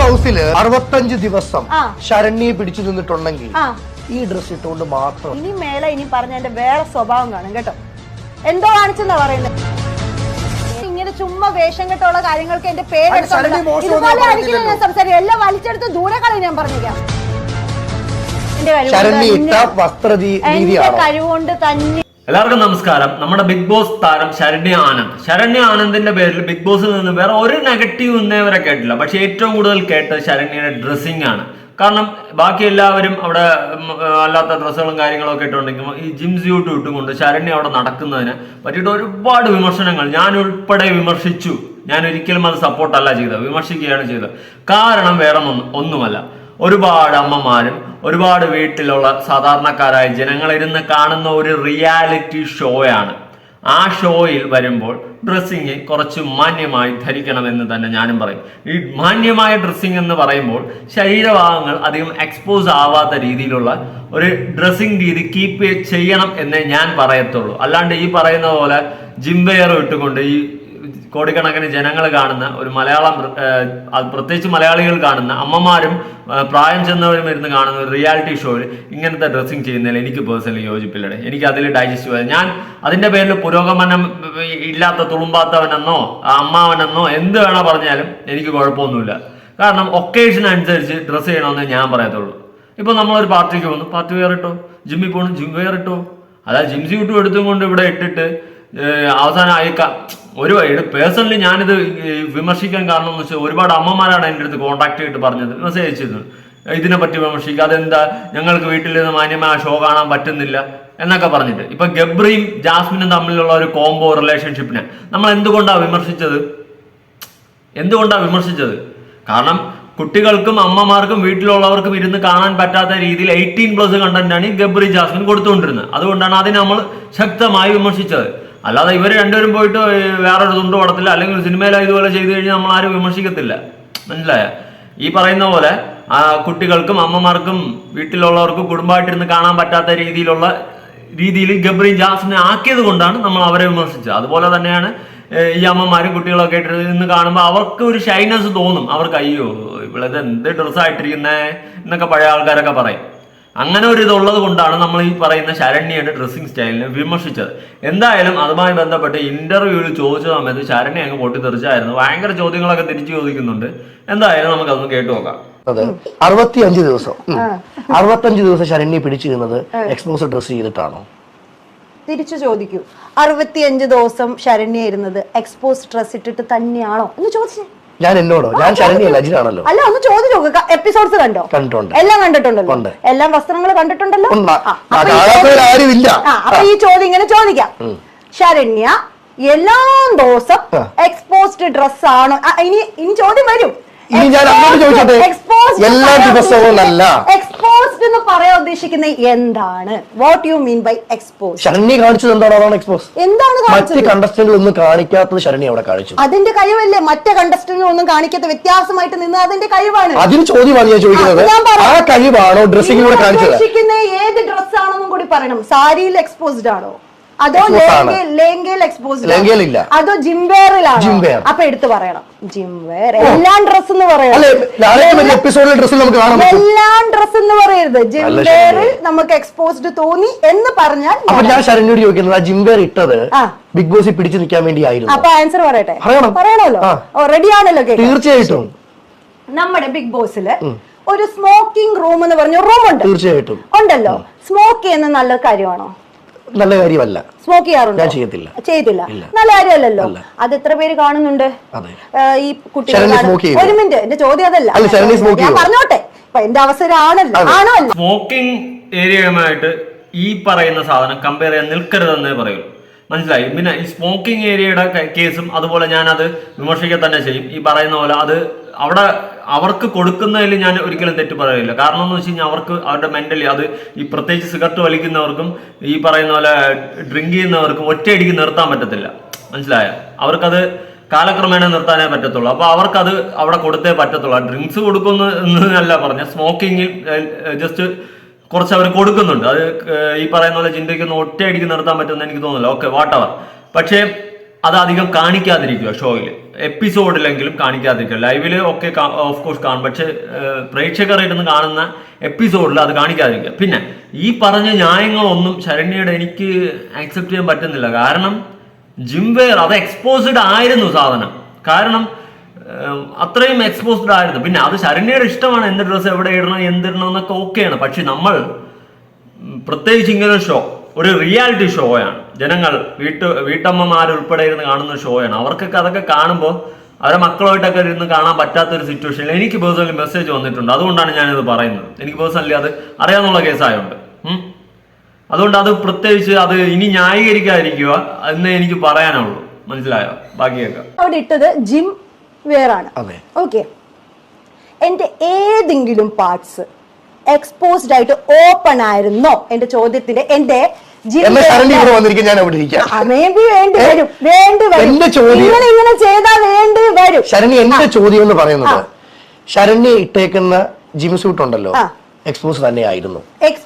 House ഹൗസിൽ അറുപത്തഞ്ച് ദിവസം. ശരണ്യെ പിടിച്ചു നിന്നിട്ടുണ്ടെങ്കിൽ ഈ ഡ്രസ് ഇട്ടുകൊണ്ട് മാത്രം ഇനി മേലെ ഇനി പറഞ്ഞ എന്റെ വേറെ സ്വഭാവം കാണും കേട്ടോ. എന്തോ കാണിച്ചെന്നാ പറയുന്നത് ഇങ്ങനെ ചുമ്മാ വേഷം കെട്ടുള്ള കാര്യങ്ങൾക്ക് എന്റെ പേര് അത് ശരണ്യ മോശം ഒന്നും ഞാൻ. സംസാരിക്കും. എല്ലാം വലിച്ചെടുത്ത് ദൂരെ കളയും ഞാൻ പറഞ്ഞിരിക്കാം എന്റെ കഴിവുകൊണ്ട് തന്നെ എല്ലാവർക്കും നമസ്കാരം. നമ്മുടെ ബിഗ് ബോസ് താരം ശരണ്യ ആനന്ദ്. ശരണ്യ ആനന്ദിന്റെ പേരിൽ ബിഗ് ബോസിൽ നിന്ന് വേറെ ഒരു നെഗറ്റീവ് ഇന്നേ വരെ കേട്ടില്ല പക്ഷെ ഏറ്റവും കൂടുതൽ കേട്ടത് ശരണ്യയുടെ ഡ്രസ്സിംഗ് ആണ്. കാരണം ബാക്കി എല്ലാവരും അവിടെ അല്ലാത്ത ഡ്രസ്സുകളും കാര്യങ്ങളൊക്കെ ഇട്ടുണ്ടെങ്കിൽ ഈ ജിം സ്യൂട്ട് ഇട്ടുകൊണ്ട് ശരണ്യ അവിടെ നടക്കുന്നതിന് പറ്റിയിട്ട് ഒരുപാട് വിമർശനങ്ങൾ. ഞാൻ ഉൾപ്പെടെ വിമർശിച്ചു. ഞാൻ ഒരിക്കലും അത് സപ്പോർട്ടല്ല ചെയ്തത്. വിമർശിക്കുകയാണ് ചെയ്തത്. കാരണം വേറെ ഒന്നും ഒന്നുമല്ല. ഒരുപാട് അമ്മമാരും ഒരുപാട് വീട്ടിലുള്ള സാധാരണക്കാരായ ജനങ്ങൾ ജനങ്ങളിരുന്ന് കാണുന്ന ഒരു റിയാലിറ്റി ഷോയാണ് ആ ഷോയിൽ വരുമ്പോൾ ഡ്രസ്സിങ് കുറച്ച് മാന്യമായി ധരിക്കണമെന്ന് തന്നെ ഞാനും പറയും. ഈ മാന്യമായ ഡ്രസ്സിങ് എന്ന് പറയുമ്പോൾ ശരീരഭാഗങ്ങൾ അധികം എക്സ്പോസ് ആവാത്ത രീതിയിലുള്ള ഒരു ഡ്രസ്സിങ് രീതി കീപ്പ് ചെയ്യണം എന്നേ ഞാൻ പറയത്തുള്ളൂ. അല്ലാണ്ട് ഈ പറയുന്ന പോലെ ജിംബെയർ ഇട്ടുകൊണ്ട് ഈ കോടിക്കണക്കിന് ജനങ്ങൾ കാണുന്ന ഒരു മലയാളം പ്രത്യേകിച്ച് മലയാളികൾ കാണുന്ന അമ്മമാരും പ്രായം ചെന്നവരും ഇരുന്ന് കാണുന്ന ഒരു റിയാലിറ്റി ഷോയിൽ ഇങ്ങനത്തെ ഡ്രസ്സിങ് ചെയ്യുന്നതിൽ എനിക്ക് പേഴ്സണലി യോജിപ്പില്ലടേ. എനിക്ക് അതിൽ ഡൈജസ്റ്റ് ചെയ്യാം ഞാൻ അതിന്റെ പേരിൽ പുരോഗമനം ഇല്ലാത്ത തുളുമ്പാത്തവനെന്നോ അമ്മാവനെന്നോ എന്ത് വേണോ പറഞ്ഞാലും എനിക്ക് കുഴപ്പമൊന്നുമില്ല. കാരണം ഒക്കേഷൻ അനുസരിച്ച് ഡ്രസ്സ് ചെയ്യണമെന്നേ ഞാൻ പറയത്തുള്ളൂ. ഇപ്പൊ നമ്മളൊരു പാർട്ടിക്ക് പോകുന്നു പാർട്ടി വെയർ ഇട്ടോ? ജിമ്മിൽ പോകണം ജിം വെയർ ഇട്ടോ? അതായത് ജിം സ്യൂട്ടും എടുത്തും കൊണ്ട് ഇവിടെ ഇട്ടിട്ട് അവസാനം അയക്ക ഒരു പേഴ്സണലി ഞാനിത് വിമർശിക്കാൻ കാരണം എന്ന് വെച്ചാൽ ഒരുപാട് അമ്മമാരാണ് എന്റെ അടുത്ത് കോൺടാക്ട് ചെയ്തിട്ട് പറഞ്ഞത്. മെസ്സേജ് അയച്ചിരുന്നു ഇതിനെ പറ്റി വിമർശിക്കുക അതെന്താ ഞങ്ങൾക്ക് വീട്ടിൽ നിന്ന് മാന്യമായ ഷോ കാണാൻ പറ്റുന്നില്ല എന്നൊക്കെ പറഞ്ഞിട്ട്. ഇപ്പൊ ഗബ്രിയും ജാസ്മിനും തമ്മിലുള്ള ഒരു കോംബോ റിലേഷൻഷിപ്പിനെ നമ്മൾ എന്തുകൊണ്ടാണ് വിമർശിച്ചത്? എന്തുകൊണ്ടാണ് വിമർശിച്ചത്? കാരണം കുട്ടികൾക്കും അമ്മമാർക്കും വീട്ടിലുള്ളവർക്കും ഇരുന്ന് കാണാൻ പറ്റാത്ത രീതിയിൽ എയ്റ്റീൻ പ്ലസ് കണ്ടന്റാണ് ഈ ഗബ്രി ജാസ്മിൻ കൊടുത്തുകൊണ്ടിരുന്നത്. അതുകൊണ്ടാണ് അതിനെ നമ്മൾ ശക്തമായി വിമർശിച്ചത്. അല്ലാതെ ഇവർ രണ്ടുപേരും പോയിട്ട് വേറെ വേറൊരു തുണ്ട് പടത്തില്ല അല്ലെങ്കിൽ സിനിമയിൽ ഇതുപോലെ ചെയ്തു കഴിഞ്ഞാൽ നമ്മൾ ആരും വിമർശിക്കത്തില്ല. മനസ്സിലായ? ഈ പറയുന്ന പോലെ കുട്ടികൾക്കും അമ്മമാർക്കും വീട്ടിലുള്ളവർക്കും കുടുംബമായിട്ടിരുന്ന് കാണാൻ പറ്റാത്ത രീതിയിലുള്ള രീതിയിൽ ഗബ്രീൻ ജാസിനെ ആക്കിയത് കൊണ്ടാണ് നമ്മൾ അവരെ വിമർശിച്ചത്. അതുപോലെ തന്നെയാണ് ഈ അമ്മമാരും കുട്ടികളൊക്കെ ആയിട്ട് കാണുമ്പോൾ അവർക്ക് ഒരു ഷൈനസ് തോന്നും. അവർക്ക് അയ്യോ ഇവളത് എന്ത് ഡ്രസ്സായിട്ടിരിക്കുന്നേ എന്നൊക്കെ പഴയ ആൾക്കാരൊക്കെ പറയും. അങ്ങനെ ഒരു ഇതുള്ളത് കൊണ്ടാണ് നമ്മൾ ഈ പറയുന്ന ശരണ്യയുടെ ഡ്രസ്സിംഗ് സ്റ്റൈലിനെ വിമർശിച്ചത്. എന്തായാലും അതുമായി ബന്ധപ്പെട്ട് ഇന്റർവ്യൂവിൽ ചോദിച്ച സമയത്ത് ശരണ്യ അങ്ങ് പൊട്ടിത്തെറിച്ചായിരുന്നു. ഭയങ്കര ചോദ്യങ്ങളൊക്കെ തിരിച്ചു ചോദിക്കുന്നുണ്ട്. എന്തായാലും നമുക്ക് അതൊന്ന് കേട്ടു നോക്കാം. അത്. അറുപത്തിയഞ്ച് ദിവസം. അറുപത്തഞ്ച് ദിവസം ശരണ്യ പിടിച്ചിരുന്നത് എക്സ്പോസ് ഡ്രസ് ചെയ്തിട്ടാണോ? തിരിച്ചു ചോദിക്കൂ. അറുപത്തിയഞ്ച് ദിവസം ശരണ്യ ഇരുന്നത് എക്സ്പോസ് ഡ്രസ് ഇട്ടിട്ട് തന്നെയാണോ? എന്ന് ചോദിച്ചേ. ഞാൻ എന്നോടോ? ഞാൻ ശരണിയല്ല അജിനാണല്ലോ അല്ല ഒന്ന് ചോദിച്ചു നോക്ക് എപ്പിസോഡ്സ് കണ്ടോ? കണ്ടിട്ടുണ്ട്. എല്ലാം കണ്ടിട്ടുണ്ടല്ലോ. ഉണ്ട്. എല്ലാം വസ്ത്രങ്ങൾ കണ്ടിട്ടുണ്ടല്ലോ? ഉണ്ട്. ആ, അപ്പൊ ഈ ചോദ്യം- ഇല്ല. ആ, അപ്പൊ ഈ ചോദ്യം ഇങ്ങനെ ചോദിക്കാം. ശരണ്യ എല്ലാ ദിവസം ആ. എക്സ്പോസ്ഡ് ഡ്രസ് ആണോ. ആ, ഇനി ഇനി ചോദ്യം വരും. ഇനി ഞാൻ അങ്ങോട്ട് ചോദിച്ചോട്ടെ? എല്ലാ ദിവസവും അല്ല. എക്സ്പോസ്ഡ് എന്ന് പറയാൻ ഉദ്ദേശിക്കുന്നത് എന്താണ്? What you mean by expose Sharani കാണിച്ചത് എന്താണ്? അതാണ് എക്സ്പോസ് എന്താണ് മറ്റ് കണ്ടസ്റ്റന്റുകൾ ഒന്നും കാണിക്കാത്തത് ശരണി അവിടെ കാണിച്ചു. അതിന്റെ കഴിവല്ലേ? മറ്റേ കണ്ടസ്റ്റന്റ് ഒന്നും കാണിക്കാത്ത വ്യത്യാസമായിട്ട് നിന്ന് അതിന്റെ കഴിവാണ്. അതിന് ചോദ്യമാണ് ഞാൻ ചോദിക്കുന്നത്. ആ, കഴിവാണോ ഡ്രസ്സിങ്ങിലൂടെ കാണിച്ചത്? ഏത് ഡ്രസ് ആണെന്നും കൂടി പറയണം. സാരിയിൽ എക്സ്പോസ്ഡ് ആണോ? അതോ ലെങ്കയിൽ എക്സ്പോസ്ഡ് ലേങ്കയിലില്ല. അതോ ജിംബേറിലാണ് ജിംവേർ. അപ്പൊ എടുത്തു പറയണം. ജിംബേർ എല്ലാം ഡ്രസ് എന്ന് പറയണം എല്ലാം ഡ്രസ് എന്ന് പറയരുത്. ജിംബേറിൽ നമുക്ക് എക്സ്പോസ്ഡ് തോന്നി എന്ന് പറഞ്ഞാൽ അപ്പൊ ഞാൻ ശരണ്യോട് ചോദിക്കുന്നത് ആ ജിംബേർ ഇട്ടത് ബിഗ് ബോസിൽ പിടിച്ചു നിൽക്കാൻ വേണ്ടി ആയിരുന്നു അപ്പൊ ആൻസർ പറയട്ടെ? പറയണം. പറയണല്ലോ റെഡി ആണല്ലോ തീർച്ചയായിട്ടും. നമ്മുടെ ബിഗ് ബോസിൽ ഒരു സ്മോക്കിംഗ് റൂം എന്ന് പറഞ്ഞ റൂം ഉണ്ട്. തീർച്ചയായിട്ടും. ഉണ്ടല്ലോ. സ്മോക്ക് ചെയ്യുന്നത് നല്ല കാര്യമാണോ? നല്ല കാര്യമല്ല. സ്മോക്ക് ചെയ്യാറുണ്ട്? ഞാൻ ചെയ്യത്തില്ല. ചെയ്തില്ല നല്ല കാര്യമല്ലല്ലോ? അത് എത്ര പേര് കാണുന്നുണ്ട്? അതെ. ഈ കുട്ടികൾ. ഒരു മിനിറ്റ് എന്റെ ചോദ്യം അതല്ല. ഞാൻ പറഞ്ഞോട്ടെ. ഇപ്പൊ എന്റെ അവസരമാണല്ലോ ആണോ സ്മോക്കിംഗ് ഏരിയയുമായിട്ട് ഈ പറയുന്ന സാധനം കമ്പയർ ചെയ്യാൻ നിൽക്കരുതെന്നേ പറയുള്ളൂ. മനസ്സിലായി? പിന്നെ ഈ സ്മോക്കിംഗ് ഏരിയയുടെ കേസും അതുപോലെ ഞാനത് വിമർശിക്കുക തന്നെ ചെയ്യും. ഈ പറയുന്ന പോലെ അത് അവിടെ അവർക്ക് കൊടുക്കുന്നതിൽ ഞാൻ ഒരിക്കലും തെറ്റ് പറയില്ല. കാരണം എന്ന് വെച്ച് കഴിഞ്ഞാൽ അവർക്ക് അവരുടെ മെന്റലി അത് ഈ പ്രത്യേകിച്ച് സിഗരറ്റ് വലിക്കുന്നവർക്കും ഈ പറയുന്ന പോലെ ഡ്രിങ്ക് ചെയ്യുന്നവർക്കും ഒറ്റയടിക്ക് നിർത്താൻ പറ്റത്തില്ല. മനസ്സിലായ? അവർക്കത് കാലക്രമേണ നിർത്താനേ പറ്റത്തുള്ളൂ. അപ്പൊ അവർക്കത് അവിടെ കൊടുത്തേ പറ്റത്തുള്ളൂ. ഡ്രിങ്ക്സ് കൊടുക്കുന്നു എന്നല്ല പറഞ്ഞ സ്മോക്കിങ്ങിൽ ജസ്റ്റ് കുറച്ച് അവർ കൊടുക്കുന്നുണ്ട്. അത് ഈ പറയുന്ന പോലെ ചിന്തയ്ക്കൊന്നും ഒറ്റയടിക്ക് നിർത്താൻ പറ്റുമെന്ന് എനിക്ക് തോന്നുന്നില്ല. ഓക്കെ വാട്ടവർ പക്ഷേ അത് അധികം കാണിക്കാതിരിക്കുക ഷോയിൽ എപ്പിസോഡിലെങ്കിലും കാണിക്കാതിരിക്കുക. ലൈവിൽ ഒക്കെ ഓഫ് കോഴ്സ് കാണും. പക്ഷെ ഇരുന്ന് കാണുന്ന എപ്പിസോഡിൽ അത് കാണിക്കാതിരിക്കുക. പിന്നെ ഈ പറഞ്ഞ ന്യായങ്ങളൊന്നും ശരണ്യയുടെ എനിക്ക് ആക്സെപ്റ്റ് ചെയ്യാൻ പറ്റുന്നില്ല. കാരണം ജിംവെയർ അത് എക്സ്പോസ്ഡ് ആയിരുന്നു സാധനം. കാരണം അത്രയും എക്സ്പോസ്ഡ് ആയിരുന്നു. പിന്നെ അത് ശരണ്യയുടെ ഇഷ്ടമാണ്. എന്ത് ഡ്രസ്സ് എവിടെ ഇടണം എന്തിടണം എന്നൊക്കെ ഓക്കെയാണ് പക്ഷെ നമ്മൾ പ്രത്യേകിച്ച് ഇങ്ങനെ ഷോ ഒരു റിയാലിറ്റി ഷോയാണ് ജനങ്ങൾ വീട്ടു വീട്ടമ്മമാരുൾപ്പെടെ ഇരുന്ന് കാണുന്ന ഷോയാണ് അവർക്കൊക്കെ അതൊക്കെ കാണുമ്പോൾ അവരെ മക്കളുമായിട്ടൊക്കെ ഇരുന്ന് കാണാൻ പറ്റാത്ത ഒരു സിറ്റുവേഷനിൽ എനിക്ക് പേഴ്സണലി മെസ്സേജ് വന്നിട്ടുണ്ട്. അതുകൊണ്ടാണ് ഞാനിത് പറയുന്നത്. എനിക്ക് പേഴ്സണലി അത് അറിയാമെന്നുള്ള കേസായതുകൊണ്ട്. അതുകൊണ്ട് അത് പ്രത്യേകിച്ച് അത് ഇനി ന്യായീകരിക്കാതിരിക്കുക എന്ന് എനിക്ക് പറയാനുള്ളൂ. മനസ്സിലായോ? ബാക്കിയൊക്കെ. അവിടെ ഇട്ടത് ജിം വേറാണ് അതെ. ഓക്കെ എന്റെ ഏതെങ്കിലും പാർട്സ് എക്സ്പോസ്ഡ് ആയിട്ട് ഓപ്പൺ ആയിരുന്നോ? എന്റെ ചോദ്യത്തിന്റെ എന്റെ ജിം എന്നെ ശരണി ഇവിടെ വന്നിരിക്കും ഞാൻ അവിടെ ഇരിക്കാം. എന്റെ ചോദ്യം- ശരണി എന്റെ ചോദ്യം എന്ന് പറയുന്നത് ശരണ്യ ഇട്ടേക്കുന്ന ജിം സൂട്ട് ഉണ്ടല്ലോ. എക്സ്പോസ് തന്നെയായിരുന്നു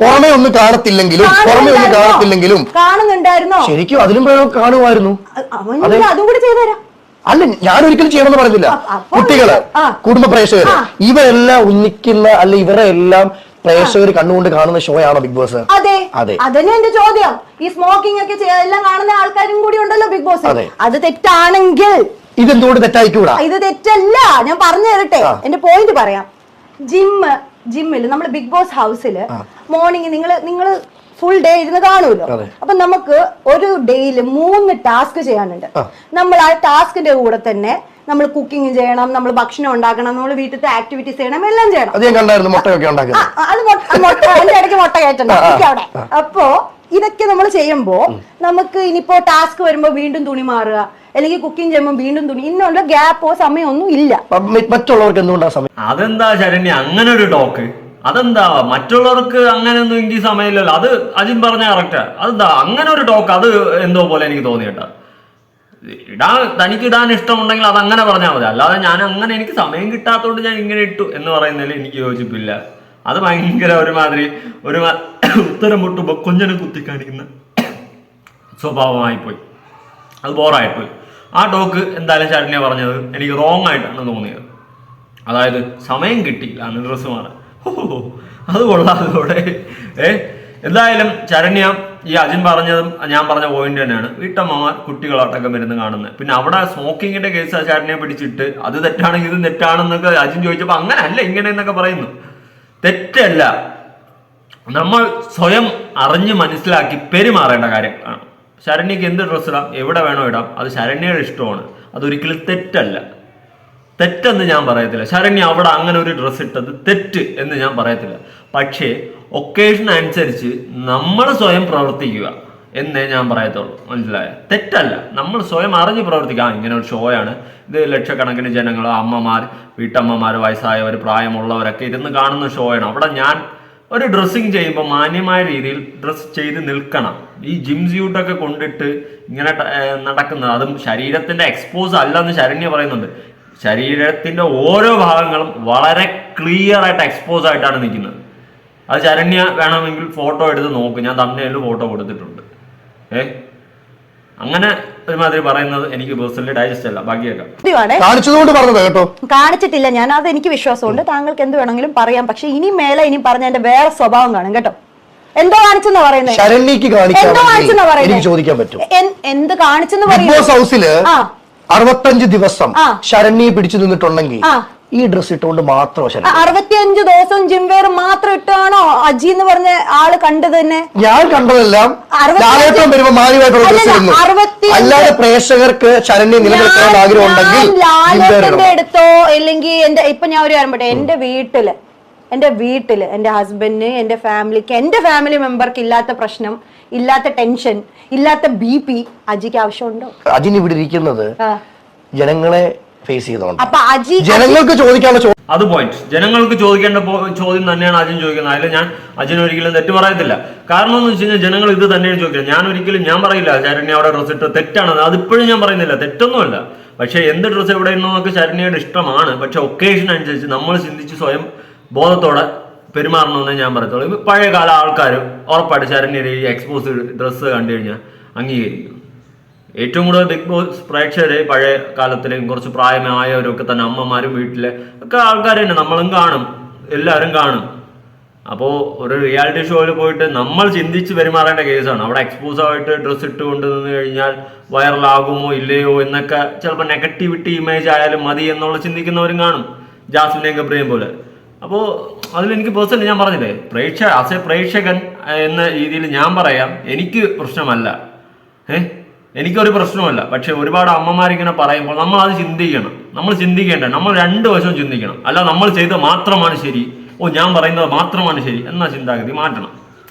പുറമെ ഒന്നും കാണത്തില്ലെങ്കിലും പുറമെ ഒന്നും കാണത്തില്ലെങ്കിലും കാണുന്നുണ്ടായിരുന്നോ? ശരിക്കും അതിലും കാണുമായിരുന്നു. അവൻ അതെ. അതും കൂടി ചെയ്തുതരാം. അല്ല ഞാൻ ഒരിക്കലും ചെയ്യണമെന്ന് പറഞ്ഞില്ല. കുട്ടികൾ. കുടുംബ പ്രേക്ഷകര് ഇവരെല്ലാം ഒന്നിക്കുന്ന അല്ല ഇവരെ എല്ലാം പ്രേക്ഷകർ കണ്ണുകൊണ്ട് കാണുന്ന ഷോ ആണോ ബിഗ് ബോസ് അതെ. അതെ. അതന്നെ എന്റെ ചോദ്യം. ഈ സ്മോക്കിംഗ് ഒക്കെ എല്ലാം കാണുന്ന ആൾക്കാരും കൂടി ഉണ്ടല്ലോ ബിഗ് ബോസ് അതെ. തെറ്റാണെങ്കിൽ ഇതെന്തുകൊണ്ട് തെറ്റായിക്കൂടാ? ഇത് തെറ്റല്ല. ഞാൻ പറഞ്ഞു തരട്ടെ. എന്റെ പോയിന്റ് പറയാം. ജിമ്മ് ജിമ്മിൽ നമ്മൾ ബിഗ് ബോസ് ഹൗസിൽ മോർണിംഗ് നിങ്ങൾ നിങ്ങൾ ഫുൾ ഡേ ഇരുന്ന് കാണുമല്ലോ. അപ്പൊ നമുക്ക് ഒരു ഡേയിൽ മൂന്ന് ടാസ്ക് ചെയ്യാനുണ്ട്. നമ്മൾ ആ ടാസ്കിന്റെ കൂടെ തന്നെ നമ്മൾ കുക്കിംഗ് ചെയ്യണം നമ്മൾ ഭക്ഷണം ഉണ്ടാക്കണം നമ്മൾ വീട്ടിലത്തെ ആക്ടിവിറ്റീസ് ചെയ്യണം എല്ലാം ചെയ്യണം. അത് ഞാൻ കണ്ടായിരുന്നു മുട്ടയൊക്കെ ആ, ഉണ്ടാക്കുന്നത്. അത് മൊട്ട- മൊട്ട അതിന്റെ ഇടയ്ക്ക് മുട്ട കയറ്റണ്ട. അവിടെ. അപ്പോ ഇതൊക്കെ നമ്മൾ ചെയ്യുമ്പോൾ നമുക്ക് ഇനിയിപ്പോ ടാസ്ക് വരുമ്പോ വീണ്ടും തുണി മാറുക അല്ലെങ്കിൽ കുക്കിംഗ് ചെയ്യുമ്പോൾ വീണ്ടും തുണി. ഇന്നുള്ള ഗ്യാപ്പോ സമയമൊന്നും ഇല്ല. മറ്റുള്ളവർക്ക് എന്തുകൊണ്ടാ സമയം? അതെന്താ ശരണ്യ? അങ്ങനെ ഒരു ടോക്ക് അതെന്താ? മറ്റുള്ളവർക്ക് അങ്ങനെയൊന്നും എനിക്ക് സമയമില്ലല്ലോ. അത് അജിൻ പറഞ്ഞ കറക്റ്റാ അതെന്താ? അങ്ങനെ ഒരു ടോക്ക് അത് എന്തോ പോലെ എനിക്ക് തോന്നി കേട്ടാ ഇടാൻ തനിക്ക് ഇടാൻ ഇഷ്ടമുണ്ടെങ്കിൽ അത് അങ്ങനെ പറഞ്ഞാൽ മതി. അല്ലാതെ ഞാൻ അങ്ങനെ എനിക്ക് സമയം കിട്ടാത്തതുകൊണ്ട് ഞാൻ ഇങ്ങനെ ഇട്ടു എന്ന് പറയുന്നതിൽ എനിക്ക് യോജിപ്പില്ല. അത് ഭയങ്കര ഒരുമാതിരി ഒരു ഉത്തരം മുട്ടുമ്പോൾ കൊഞ്ഞനെ കുത്തി കാണിക്കുന്ന സ്വഭാവമായിപ്പോയി അത് ബോറായിപ്പോയി. ആ ടോക്ക് എന്തായാലും ചാട്ടിനെ പറഞ്ഞത് എനിക്ക് റോങ് ആയിട്ടാണ് തോന്നിയത്. അതായത് സമയം കിട്ടിയില്ല അന്ന് ഡ്രസ്സ് മാറാൻ. അത് കൊള്ളാതോടെ ഏ എന്തായാലും ശരണ്യ ഈ അജിൻ പറഞ്ഞതും ഞാൻ പറഞ്ഞ പോയിന്റ് തന്നെയാണ്. വീട്ടമ്മമാർ കുട്ടികളടക്കം വരുന്ന കാണുന്നത്. പിന്നെ അവിടെ സ്മോക്കിങ്ങിന്റെ കേസ് ശരണ്യ പിടിച്ചിട്ട് അത് തെറ്റാണെങ്കിൽ ഇത് തെറ്റാണെന്നൊക്കെ അജിൻ ചോദിച്ചപ്പോൾ അങ്ങനെ അല്ല ഇങ്ങനെ എന്നൊക്കെ പറയുന്നു. തെറ്റല്ല. നമ്മൾ സ്വയം അറിഞ്ഞ് മനസ്സിലാക്കി പെരുമാറേണ്ട കാര്യമാണ് ശരണ്യക്ക് എന്ത് ഡ്രസ്സ് ഇടാം? എവിടെ വേണോ ഇടാം. അത് ശരണ്യയുടെ ഇഷ്ടമാണ്. അതൊരിക്കലും തെറ്റല്ല. തെറ്റെന്ന് ഞാൻ പറയത്തില്ല. ശരണ്യ അവിടെ അങ്ങനെ ഒരു ഡ്രസ്സ് ഇട്ടത് തെറ്റ് എന്ന് ഞാൻ പറയത്തില്ല. പക്ഷേ ഒക്കേഷൻ അനുസരിച്ച് നമ്മൾ സ്വയം പ്രവർത്തിക്കുക എന്നേ ഞാൻ പറയത്തുള്ളൂ. മനസ്സിലായ? തെറ്റല്ല. നമ്മൾ സ്വയം അറിഞ്ഞ് പ്രവർത്തിക്കുക. ഇങ്ങനെ ഒരു ഷോയാണ് ഇത് ലക്ഷക്കണക്കിന് ജനങ്ങൾ അമ്മമാർ വീട്ടമ്മമാർ വയസ്സായവർ പ്രായമുള്ളവരൊക്കെ ഇരുന്ന് കാണുന്ന ഷോയാണ് അവിടെ ഞാൻ ഒരു ഡ്രസ്സിങ് ചെയ്യുമ്പോൾ മാന്യമായ രീതിയിൽ ഡ്രസ്സ് ചെയ്ത് നിൽക്കണം. ഈ ജിം സ്യൂട്ടൊക്കെ കൊണ്ടിട്ട് ഇങ്ങനെ നടക്കുന്നത്. അതും ശരീരത്തിന്റെ എക്സ്പോസ് അല്ലെന്ന് ശരണ്യ പറയുന്നുണ്ട്. ശരീരത്തിന്റെ ഓരോ ഭാഗങ്ങളും വളരെ ക്ലിയർ ആയിട്ട് എക്സ്പോസ് ആയിട്ടാണ് നിൽക്കുന്നത്. അത് ശരണ്യ വേണമെങ്കിൽ ഫോട്ടോ എടുത്ത് നോക്കും. ഞാൻ തമ്മിൽ ഫോട്ടോ കൊടുത്തിട്ടുണ്ട്. ഏ? അങ്ങനെ ഒരുമാതിരി പറയുന്നത് എനിക്ക് പേഴ്സണലി ഡൈജസ്റ്റ് അല്ല. ബാക്കിയൊക്കെ കാണിച്ചതുകൊണ്ട് പറഞ്ഞത് കേട്ടോ. കാണിച്ചിട്ടില്ല ഞാൻ. അത് എനിക്ക് വിശ്വാസമുണ്ട്. താങ്കൾക്ക് എന്ത് വേണമെങ്കിലും പറയാം. പക്ഷെ ഇനി മേലെ ഇനി പറഞ്ഞ എന്റെ വേറെ സ്വഭാവം കാണും കേട്ടോ. എന്തോ കാണിച്ചെന്നാ പറയുന്നത് എന്തോ കാണിച്ചെന്ന് പറയുന്നത് എന്ത് കാണിച്ചെന്ന് പറയുന്നത് ബോസ് ഹൗസിൽ ആ. അറുപത്തഞ്ച് ദിവസം. ശരണ്യെ പിടിച്ചു നിന്നിട്ടുണ്ടെങ്കിൽ. ഈ ഡ്രസ് ഇട്ടുകൊണ്ട് മാത്രം അറുപത്തിയഞ്ച് ദിവസം ജിംവേർ മാത്രം ഇട്ടാണോ അജി എന്ന് പറഞ്ഞ ആൾ കണ്ടത് തന്നെ ഞാൻ കണ്ടതെല്ലാം അല്ലാതെ പ്രേക്ഷകർക്ക് ശരണ്യ നിലനിൽക്കാൻ ആഗ്രഹം ഉണ്ടെങ്കിൽ ലാലേട്ടന്റെ. അടുത്തോ അല്ലെങ്കിൽ എന്റെ ഇപ്പൊ ഞാൻ ഒരു കാര്യം എന്റെ വീട്ടിൽ എന്റെ വീട്ടിൽ എന്റെ ഹസ്ബൻഡിന് എന്റെ ഫാമിലിക്ക് എന്റെ ഫാമിലി മെമ്പർക്ക് ഇല്ലാത്ത പ്രശ്നം ഇല്ലാത്ത ടെൻഷൻ ഇല്ലാത്ത ബി പി അജിക്ക് ആവശ്യമുണ്ടോ? അജിന് ഇവിടെ ഇരിക്കുന്നത്. ജനങ്ങളെ ഫേസ് ചെയ്തോണ്ട് അപ്പൊ അജി ജനങ്ങൾക്ക് ചോദിക്കാനുള്ള ചോദ്യം അത് പോയിന്റ് ജനങ്ങൾക്ക് ചോദിക്കേണ്ട പോ- ചോദ്യം തന്നെയാണ് അജിൻ ചോദിക്കുന്നത്. അതിൽ ഞാൻ അജിൻ ഒരിക്കലും തെറ്റ് പറയത്തില്ല. കാരണം എന്ന് വെച്ച് കഴിഞ്ഞാൽ ജനങ്ങൾ ഇത് തന്നെയാണ് ചോദിക്കുന്നത്. ഞാൻ ഒരിക്കലും ഞാൻ പറയില്ല ശരണ്യ അവിടെ ഡ്രസ് ഇട്ട് തെറ്റാണ് അതിപ്പോഴും ഞാൻ പറയുന്നില്ല. തെറ്റൊന്നുമല്ല. പക്ഷെ എന്ത് ഡ്രസ്സ് എവിടെ ഇടുന്നതൊക്കെ ശരണ്യയുടെ ഇഷ്ടമാണ്. പക്ഷെ ഒക്കേഷൻ അനുസരിച്ച് നമ്മൾ ചിന്തിച്ച് സ്വയം ബോധത്തോടെ പെരുമാറണമെന്നേ ഞാൻ പറയത്തുള്ളൂ. പഴയകാല ആൾക്കാർ ഉറപ്പായിട്ട് ശരണ്യരെ ഈ എക്സ്പോസ് ഡ്രസ്സ് കണ്ടു കഴിഞ്ഞാൽ അംഗീകരിക്കും. ഏറ്റവും കൂടുതൽ ബിഗ് ബോസ് പ്രേക്ഷകരെ പഴയ കാലത്തിലെയും കുറച്ച് പ്രായമായവരൊക്കെ തന്നെ അമ്മമാരും വീട്ടിലെ ഒക്കെ ആൾക്കാർ തന്നെ നമ്മളും കാണും എല്ലാവരും കാണും. അപ്പോൾ ഒരു റിയാലിറ്റി ഷോയിൽ പോയിട്ട് നമ്മൾ ചിന്തിച്ച് പെരുമാറേണ്ട കേസാണ്. അവിടെ എക്സ്പോസ് ആയിട്ട് ഡ്രസ്സ് ഇട്ട് കൊണ്ട് നിന്ന് കഴിഞ്ഞാൽ വൈറലാകുമോ ഇല്ലയോ എന്നൊക്കെ ചിലപ്പോൾ നെഗറ്റിവിറ്റി ഇമേജ് ആയാലും മതി എന്നുള്ള ചിന്തിക്കുന്നവരും കാണും. ജാസ്മിനെയും ഗബ്രിയും പോലെ. അപ്പോൾ അതിലെനിക്ക് പേഴ്സണലി ഞാൻ പറഞ്ഞില്ലേ പ്രേക്ഷ ആസ് എ പ്രേക്ഷകൻ എന്ന രീതിയിൽ ഞാൻ പറയാം എനിക്ക് പ്രശ്നമല്ല. ഏഹ് എനിക്കൊരു പ്രശ്നമല്ല പക്ഷെ ഒരുപാട് അമ്മമാരിങ്ങനെ പറയുമ്പോൾ നമ്മൾ അത് ചിന്തിക്കണം. നമ്മൾ ചിന്തിക്കേണ്ട നമ്മൾ രണ്ട് വശവും ചിന്തിക്കണം. അല്ല നമ്മൾ ചെയ്തത് മാത്രമാണ് ശരി. ഓ ഞാൻ പറയുന്നത് മാത്രമാണ് ശരി. എന്ന ചിന്താഗതി മാറ്റണം.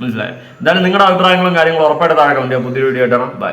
മനസ്സിലായോ? എന്തായാലും നിങ്ങളുടെ അഭിപ്രായങ്ങളും കാര്യങ്ങളും ഉറപ്പായിട്ട് താഴെ ചെയ്യുക. പുതിയ വീഡിയോ ആയിട്ടാണ് ബൈ